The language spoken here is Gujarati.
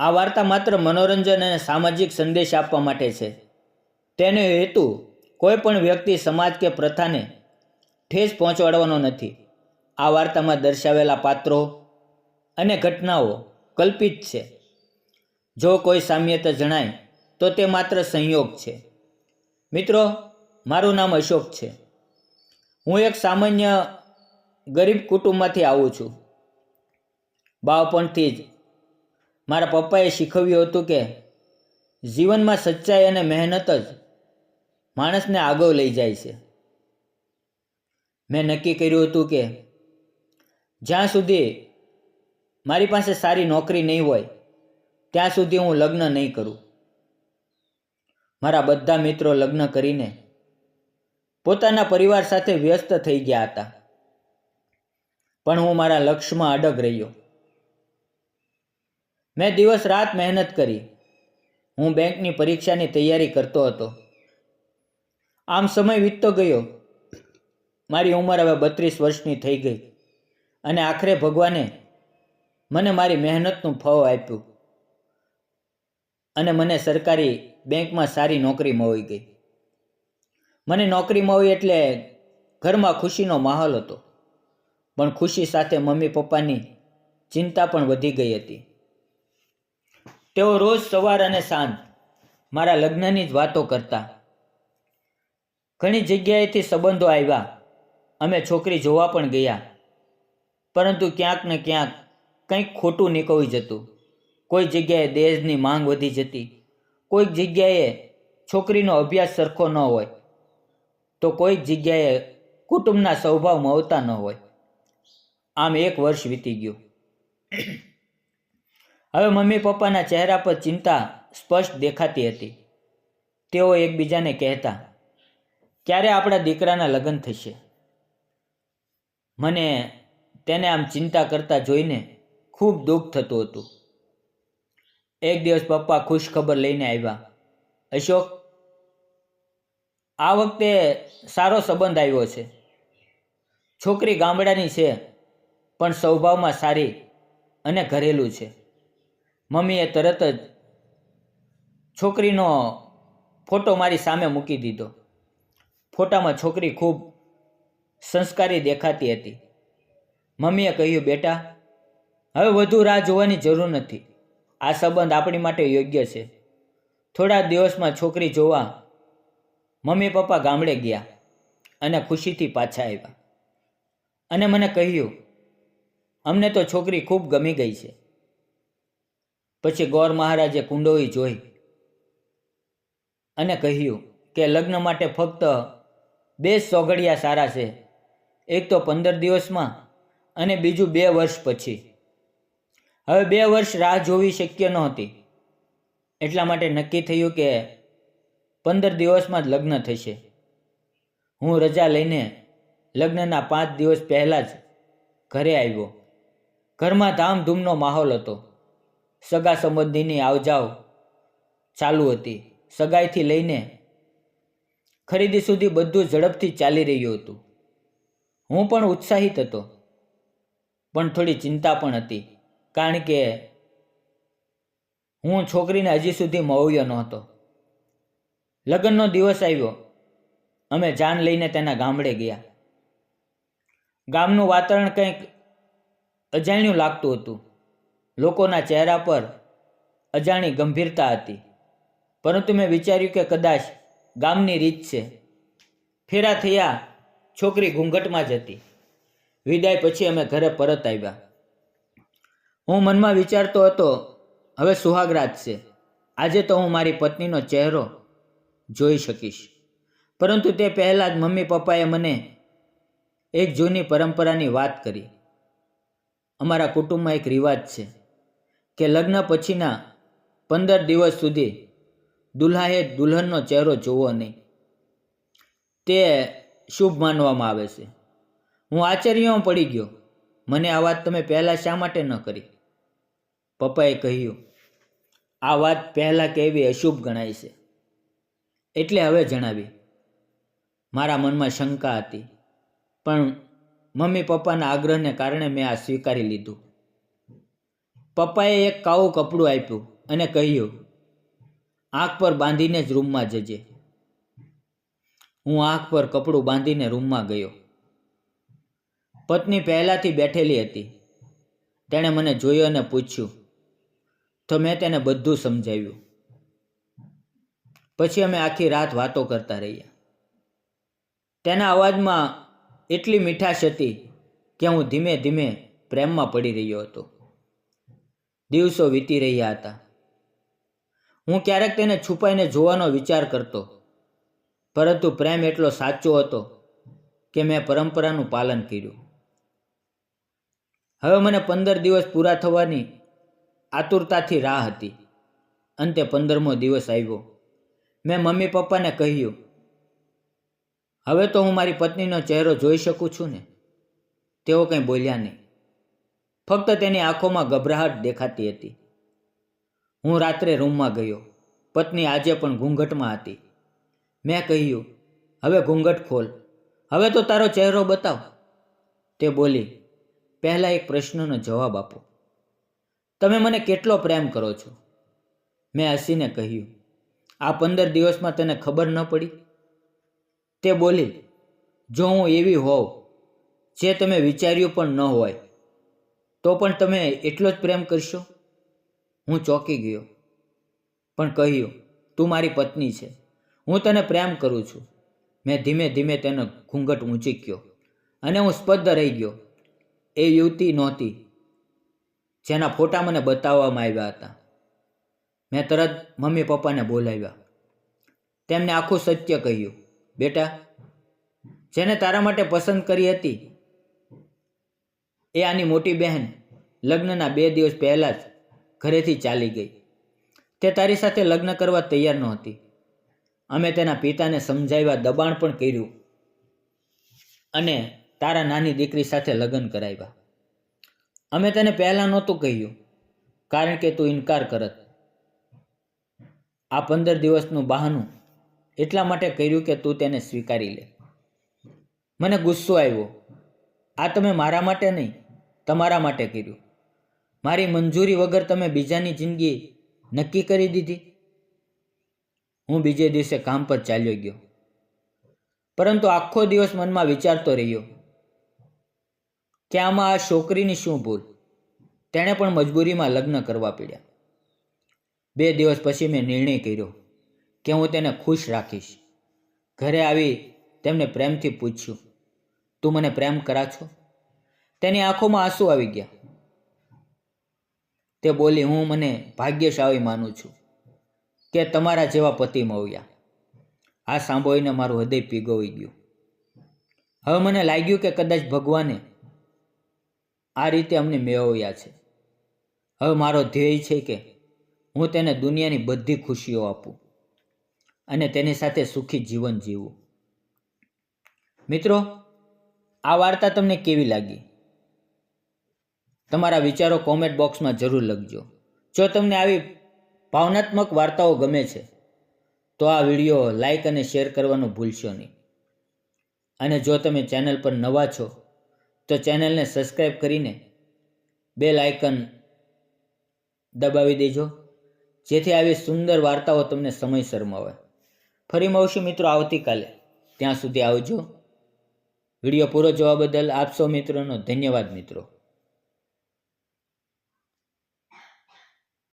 આ વાર્તા માત્ર મનોરંજન અને સામાજિક સંદેશ આપવા માટે છે. તેનો હેતુ કોઈ પણ વ્યક્તિ સમાજ કે પ્રથાને ઠેસ પહોંચાડવાનો નથી. આ વાર્તામાં દર્શાવેલા પાત્રો અને ઘટનાઓ કલ્પિત છે. જો કોઈ સામ્યતા જણાય, તો તે માત્ર સંયોગ છે. મિત્રો, મારું નામ અશોક છે. હું એક સામાન્ય ગરીબ કુટુંબમાંથી આવું છું. બાળપણથી જ મારા પપ્પાએ શીખવ્યું હતું કે જીવનમાં સચ્ચાઈ અને મહેનત જ માણસને આગળ લઈ જાય છે. મેં નક્કી કર્યું હતું કે જ્યાં સુધી મારી પાસે સારી નોકરી નહીં હોય, ત્યાં સુધી હું લગ્ન નહીં કરું. મારા બધા મિત્રો લગ્ન કરીને પોતાના પરિવાર સાથે વ્યસ્ત થઈ ગયા હતા. પણ હું મારા લક્ષ્યમાં અડગ રહ્યો. મેં દિવસ રાત મહેનત કરી. હું બેંકની પરીક્ષાની તૈયારી કરતો હતો. આમ સમય વીતતો ગયો. મારી ઉંમર હવે બત્રીસ વર્ષની થઈ ગઈ અને આખરે ભગવાને મને મારી મહેનતનું ફળ આપ્યું અને મને સરકારી બેંકમાં સારી નોકરી મળી ગઈ. મને નોકરી મળી એટલે ઘરમાં ખુશીનો માહોલ હતો. પણ ખુશી સાથે મમ્મી પપ્પાની ચિંતા પણ વધી ગઈ હતી. તેઓ રોજ સવાર અને સાંજ મારા લગ્નની જ વાતો કરતા. ઘણી જગ્યાએથી સંબંધો આવ્યા. અમે છોકરી જોવા પણ ગયા. પરંતુ ક્યાંક ને ક્યાંક કંઈક ખોટું નીકળી જતું. કોઈ જગ્યાએ દહેજની માંગ વધી જતી. કોઈક જગ્યાએ છોકરીનો અભ્યાસ સરખો ન હોય. તો કોઈક જગ્યાએ કુટુંબના સ્વભાવ મળતા ન હોય. આમ એક વર્ષ વીતી ગયું. હવે મમ્મી પપ્પાના ચહેરા પર ચિંતા સ્પષ્ટ દેખાતી હતી. તેઓ એકબીજાને કહેતા, ક્યારે આપણા દીકરાના લગ્ન થશે? મને તેને આમ ચિંતા કરતા જોઈને ખૂબ દુઃખ થતું હતું. એક દિવસ પપ્પા ખુશ ખબર લઈને આવ્યા, અશોક, આ વખતે સારો સંબંધ આવ્યો છે. છોકરી ગામડાની છે, પણ સ્વભાવમાં સારી અને ઘરેલું છે. મમ્મીએ તરત જ છોકરીનો ફોટો મારી સામે મૂકી દીધો. ફોટામાં છોકરી ખૂબ સંસ્કારી દેખાતી હતી. મમ્મીએ કહ્યું, બેટા, હવે વધુ રાહ જોવાની જરૂર નથી. આ સંબંધ આપણી માટે યોગ્ય છે. થોડા દિવસમાં છોકરી જોવા મમ્મી પપ્પા ગામડે ગયા અને ખુશીથી પાછા આવ્યા. અને મને કહ્યું, અમને તો છોકરી ખૂબ ગમી ગઈ છે. પછી ગોર મહારાજે કુંડોઈ જોઈ અને કહ્યું કે લગ્ન માટે ફક્ત બે સોગડિયા સારા છે. એક તો પંદર દિવસમાં અને બીજું બે વર્ષ પછી. હવે બે વર્ષ રાહ જોવી શક્ય નહોતી. એટલા માટે નક્કી થયું કે પંદર દિવસમાં જ લગ્ન થશે. હું રજા લઈને લગ્નના પાંચ દિવસ પહેલાં જ ઘરે આવ્યો. ઘરમાં ધામધૂમનો માહોલ હતો. સગા સંબંધીની આવજાવ ચાલુ હતી. સગાઈથી લઈને ખરીદી સુધી બધું ઝડપથી ચાલી રહ્યું હતું. હું પણ ઉત્સાહિત હતો, પણ થોડી ચિંતા પણ હતી, કારણ કે હું છોકરીને હજી સુધી મળ્યો નહોતો. લગ્નનો દિવસ આવ્યો. અમે જાન લઈને તેના ગામડે ગયા. ગામનું વાતાવરણ કંઈક અજાણ્યું લાગતું હતું. લોકોના ચહેરા પર અજાણી ગંભીરતા હતી. પરંતુ મેં વિચાર્યું કે કદાચ ગામની રીત છે. ફેરા થયા છોકરી ઘૂંઘટમાં જ હતી. વિદાય પછી અમે ઘરે પરત આવ્યા. હું મનમાં વિચારતો હતો, હવે સુહાગરાત છે. આજે તો હું મારી પત્નીનો ચહેરો જોઈ શકીશ. પરંતુ તે પહેલાં જ મમ્મી પપ્પાએ મને એક જૂની પરંપરાની વાત કરી. અમારા કુટુંબમાં એક રિવાજ છે. કે લગ્ન પછીના પંદર દિવસ સુધી દુલ્હાએ દુલ્હનનો ચહેરો જોવો નહીં. તે શુભ માનવામાં આવે છે. હું આશ્ચર્યમાં પડી ગયો. મને આ વાત તમે પહેલાં શા માટે ન કરી? પપ્પાએ કહ્યું, આ વાત પહેલાં કહેવી અશુભ ગણાય છે. એટલે હવે જણાવી. મારા મનમાં શંકા હતી, પણ મમ્મી પપ્પાના આગ્રહને કારણે મેં આ સ્વીકારી લીધું. પપ્પાએ એક કાવું કપડું આપ્યું અને કહ્યું, આંખ પર બાંધીને જ રૂમમાં જજે. હું આંખ પર કપડું બાંધીને રૂમમાં ગયો. પત્ની પહેલાંથી બેઠેલી હતી. તેણે મને જોયો અને પૂછ્યું, તો મેં તેને બધું સમજાવ્યું. પછી અમે આખી રાત વાતો કરતા રહ્યા તેના અવાજમાં એટલી મીઠાશ હતી કે હું ધીમે ધીમે પ્રેમમાં પડી રહ્યો હતો. દિવસો વીતી રહ્યા હતા. હું ક્યારેક તેને છુપાઈને જોવાનો વિચાર કરતો, પરંતુ પ્રેમ એટલો સાચો હતો કે મેં પરંપરાનું પાલન કર્યું. હવે મને પંદર દિવસ પૂરા થવાની આતુરતાથી રાહ હતી. અંતે પંદરમો દિવસ આવ્યો. મેં મમ્મી પપ્પાને કહ્યું, હવે તો હું મારી પત્નીનો ચહેરો જોઈ શકું છું ને? તેઓ કંઈ બોલ્યા નહીં. ફક્ત તેની આંખોમાં ગભરાહટ દેખાતી હતી. હું રાત્રે રૂમમાં ગયો. પત્ની આજે પણ ઘૂંઘટમાં હતી. મેં કહ્યું, હવે ઘૂંઘટ ખોલ. હવે તો તારો ચહેરો બતાવ. તે બોલી, પહેલાં એક પ્રશ્નનો જવાબ આપો. તમે મને કેટલો પ્રેમ કરો છો? મેં હસીને કહ્યું, આ પંદર દિવસમાં તને ખબર ન પડી? તે બોલી, જો હું એવી હોઉં, જે તમે વિચાર્યું પણ ન હોય તો પણ તમે એટલો જ પ્રેમ કરશો? હું ચોંકી ગયો. પણ કહ્યું, તું મારી પત્ની છે. હું તને પ્રેમ કરું છું. મેં ધીમે ધીમે તેનો ઘૂંઘટ ઊંચીક્યો અને હું સ્પદ્ધ રહી ગયો. એ યુવતી નહોતી, જેના ફોટા મને બતાવવામાં આવ્યા હતા. મેં તરત મમ્મી પપ્પાને બોલાવ્યા. તેમને આખું સત્ય કહ્યું, બેટા, જેને તારા માટે પસંદ કરી હતી એ આની મોટી બહેન લગ્નના બે દિવસ પહેલાં જ ઘરેથી ચાલી ગઈ. તે તારી સાથે લગ્ન કરવા તૈયાર નહોતી. અમે તેના પિતાને સમજાવ્યા દબાણ પણ કર્યું અને તારા નાની દીકરી સાથે લગ્ન કરાવ્યા. અમે તેને પહેલાં નહોતું કહ્યું, કારણ કે તું ઇનકાર કરત. આ પંદર દિવસનું બહાનું એટલા માટે કર્યું કે તું તેને સ્વીકારી લે. મને ગુસ્સો આવ્યો. આ તમે મારા માટે નહીં, તમારા માટે કર્યું. મારી મંજૂરી વગર તમે બીજાની જિંદગી નક્કી કરી દીધી. હું બીજે દિવસે કામ પર ચાલ્યો ગયો. પરંતુ આખો દિવસ મનમાં વિચારતો રહ્યો કે આમાં આ છોકરીની શું ભૂલ? તેણે પણ મજબૂરીમાં લગ્ન કરવા પડ્યા. બે દિવસ પછી મેં નિર્ણય કર્યો કે હું તેને ખુશ રાખીશ. ઘરે આવી તેમને પ્રેમથી પૂછ્યું તું મને પ્રેમ કરા છો? તેની આંખોમાં આંસુ આવી ગયા. તે બોલી, હું મને ભાગ્યશાળી માનું છું કે તમારા જેવા પતિ મળ્યા આ સાંભળીને મારું હૃદય પીગોવી ગયું. હવે મને લાગ્યું કે કદાચ ભગવાને આ રીતે અમને મેળવ્યા છે. હવે મારો ધ્યેય છે કે હું તેને દુનિયાની બધી ખુશીઓ આપું અને તેની સાથે સુખી જીવન જીવું. મિત્રો આ વાર્તા તમને કેવી લાગી? તમારા વિચારો કોમેન્ટ બોક્સમાં જરૂર લખજો. જો તમને આવી ભાવનાત્મક વાર્તાઓ ગમે છે, તો આ વીડિયો લાઇક અને શેર કરવાનું ભૂલશો નહીં. અને જો તમે ચેનલ પર નવા છો, તો ચેનલને સબસ્ક્રાઈબ કરીને બેલ આઇકન દબાવી દેજો, જેથી આવી સુંદર વાર્તાઓ તમને સમયસર મળે. ફરી મળશું મિત્રો આવતીકાલે. ત્યાં સુધી આવજો. વીડિયો પૂરો જોવા બદલ આપ સૌ મિત્રોનો ધન્યવાદ મિત્રો.